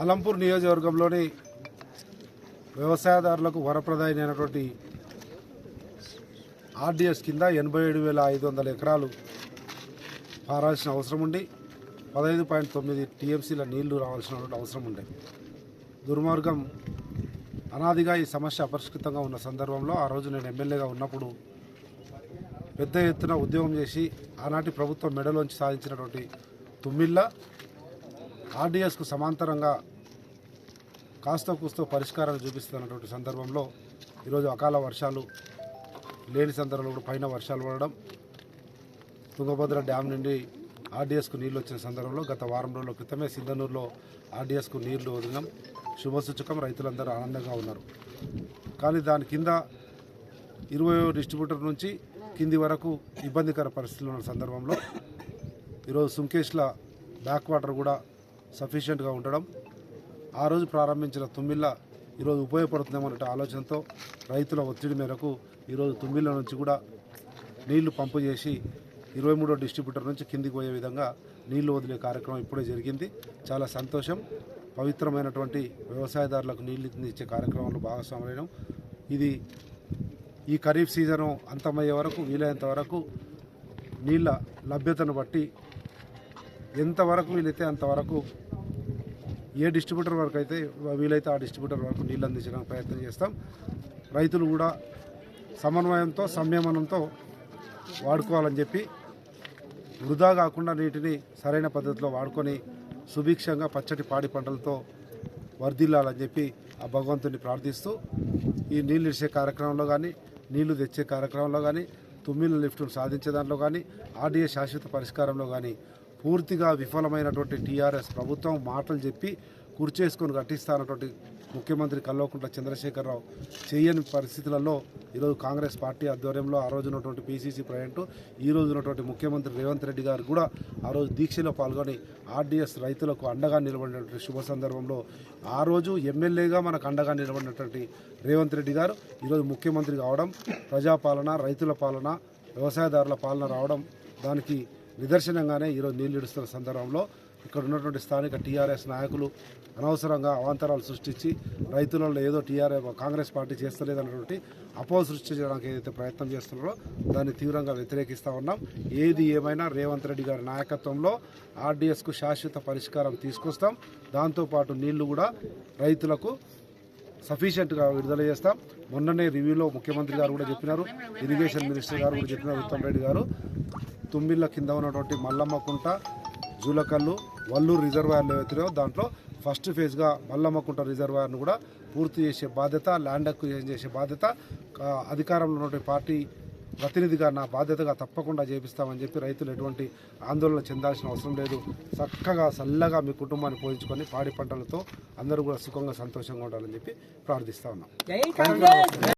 అలంపూర్ నియోజకవర్గంలోని వ్యవసాయదారులకు వరప్రదాయి అయినటువంటి ఆర్డీఎస్ కింద ఎనభై ఏడు వేల ఐదు వందల ఎకరాలు పారాల్సిన అవసరం ఉండి పదహైదు పాయింట్ తొమ్మిది టీఎంసీల నీళ్ళు రావాల్సినటువంటి అవసరం ఉండే దుర్మార్గం అనాదిగా ఈ సమస్య అపరిష్కృతంగా ఉన్న సందర్భంలో ఆ రోజు నేను ఎమ్మెల్యేగా ఉన్నప్పుడు పెద్ద ఎత్తున ఉద్యోగం చేసి ఆనాటి ప్రభుత్వం మెడలోంచి సాధించినటువంటి తుమ్మిళ్ళ ఆర్డీఎస్కు సమాంతరంగా కాస్త కూస్తో పరిష్కారాలు చూపిస్తున్నటువంటి సందర్భంలో ఈరోజు అకాల వర్షాలు లేని సందర్భంలో కూడా పైన వర్షాలు పడడం తుంగభద్ర డ్యామ్ నుండి ఆర్డీఎస్కు నీళ్ళు వచ్చిన సందర్భంలో గత వారం రోజుల క్రితమే సింధనూరులో ఆర్డీఎస్కు నీళ్ళు వదిలినాం శుభసూచకం రైతులందరూ ఆనందంగా ఉన్నారు. కానీ దాని కింద ఇరవై డిస్ట్రిబ్యూటర్ నుంచి కింది వరకు ఇబ్బందికర పరిస్థితులు ఉన్న సందర్భంలో ఈరోజు సుంకేష్ల బ్యాక్ వాటర్ కూడా సఫిషియెంట్గా ఉండడం ఆ రోజు ప్రారంభించిన తుమ్మిళ్ళ ఈరోజు ఉపయోగపడుతుందేమో ఆలోచనతో రైతుల ఒత్తిడి మేరకు ఈరోజు తుమ్మిళ్ళ నుంచి కూడా నీళ్ళు పంపు చేసి ఇరవై మూడో డిస్ట్రిబ్యూటర్ నుంచి కిందికి పోయే విధంగా నీళ్ళు వదిలే కార్యక్రమం ఇప్పుడే జరిగింది. చాలా సంతోషం. పవిత్రమైనటువంటి వ్యవసాయదారులకు నీళ్ళు ఇచ్చే కార్యక్రమంలో భాగస్వామ్యం ఇది ఈ ఖరీఫ్ సీజను అంతమయ్యే వరకు వీలైనంత వరకు నీళ్ళ లభ్యతను బట్టి ఎంతవరకు వీలైతే అంతవరకు ఏ డిస్ట్రిబ్యూటర్ వరకు అయితే వీలైతే ఆ డిస్ట్రిబ్యూటర్ వరకు నీళ్ళు అందించడానికి ప్రయత్నం చేస్తాం. రైతులు కూడా సమన్వయంతో సంయమనంతో వాడుకోవాలని చెప్పి వృధా కాకుండా నీటిని సరైన పద్ధతిలో వాడుకొని సుభిక్షంగా పచ్చటి పాడి పంటలతో వర్ధిల్లాలని చెప్పి ఆ భగవంతుని ప్రార్థిస్తూ ఈ నీళ్ళు ఇచ్చే కార్యక్రమంలో కానీ నీళ్ళు తెచ్చే కార్యక్రమంలో కానీ తుమ్మిల లిఫ్ట్ను సాధించే దాంట్లో కానీ ఆర్డీఏ శాశ్వత పరిష్కారంలో కానీ పూర్తిగా విఫలమైనటువంటి టీఆర్ఎస్ ప్రభుత్వం మాటలు చెప్పి కుర్చేసుకొని గట్టిస్తానటువంటి ముఖ్యమంత్రి కల్వకుంట్ల చంద్రశేఖరరావు చేయని పరిస్థితులలో ఈరోజు కాంగ్రెస్ పార్టీ ఆధ్వర్యంలో ఆ రోజు ఉన్నటువంటి పీసీసీ ప్రజెంట్ ఈ రోజు ఉన్నటువంటి ముఖ్యమంత్రి రేవంత్ రెడ్డి గారు కూడా ఆ రోజు దీక్షలో పాల్గొని ఆర్డీఎస్ రైతులకు అండగా నిలబడినటువంటి శుభ సందర్భంలో ఆ రోజు ఎమ్మెల్యేగా మనకు అండగా నిలబడినటువంటి రేవంత్ రెడ్డి గారు ఈరోజు ముఖ్యమంత్రి కావడం ప్రజాపాలన రైతుల పాలన వ్యవసాయదారుల పాలన రావడం దానికి నిదర్శనంగానే ఈరోజు నీళ్ళు ఇడుస్తున్న సందర్భంలో ఇక్కడ ఉన్నటువంటి స్థానిక టీఆర్ఎస్ నాయకులు అనవసరంగా అవాంతరాలు సృష్టించి రైతులలో ఏదో టీఆర్ఎస్ కాంగ్రెస్ పార్టీ చేస్తలేదన్నటువంటి అపోహ సృష్టించడానికి ఏదైతే ప్రయత్నం చేస్తున్నారో దాన్ని తీవ్రంగా వ్యతిరేకిస్తూ ఉన్నాం. ఏది ఏమైనా రేవంత్ రెడ్డి గారి నాయకత్వంలో ఆర్డీఎస్కు శాశ్వత పరిష్కారం తీసుకొస్తాం. దాంతోపాటు నీళ్ళు కూడా రైతులకు సఫిషియెంట్గా విడుదల చేస్తాం. మొన్ననే రివ్యూలో ముఖ్యమంత్రి గారు కూడా చెప్పినారు ఇరిగేషన్ మినిస్టర్ గారు కూడా చెప్పినారు ఉత్తమ్ రెడ్డి గారు. తుమ్మిళ్ళ కింద ఉన్నటువంటి మల్లమ్మకుంట జూలకల్లు వల్లూరు రిజర్వాయర్లు ఏవైతున్నాయో దాంట్లో ఫస్ట్ ఫేజ్గా మల్లమ్మకుంట రిజర్వాయర్ను కూడా పూర్తి చేసే బాధ్యత ల్యాండ్ అక్విజిషన్ చేసే బాధ్యత అధికారంలో ఉన్నటువంటి పార్టీ ప్రతినిధిగా నా బాధ్యతగా తప్పకుండా చేపిస్తామని చెప్పి రైతులు ఎటువంటి ఆందోళన చెందాల్సిన అవసరం లేదు. చక్కగా చల్లగా మీ కుటుంబాన్ని పోషించుకొని పాడి పంటలతో అందరూ కూడా సుఖంగా సంతోషంగా ఉండాలని చెప్పి ప్రార్థిస్తా ఉన్నాం.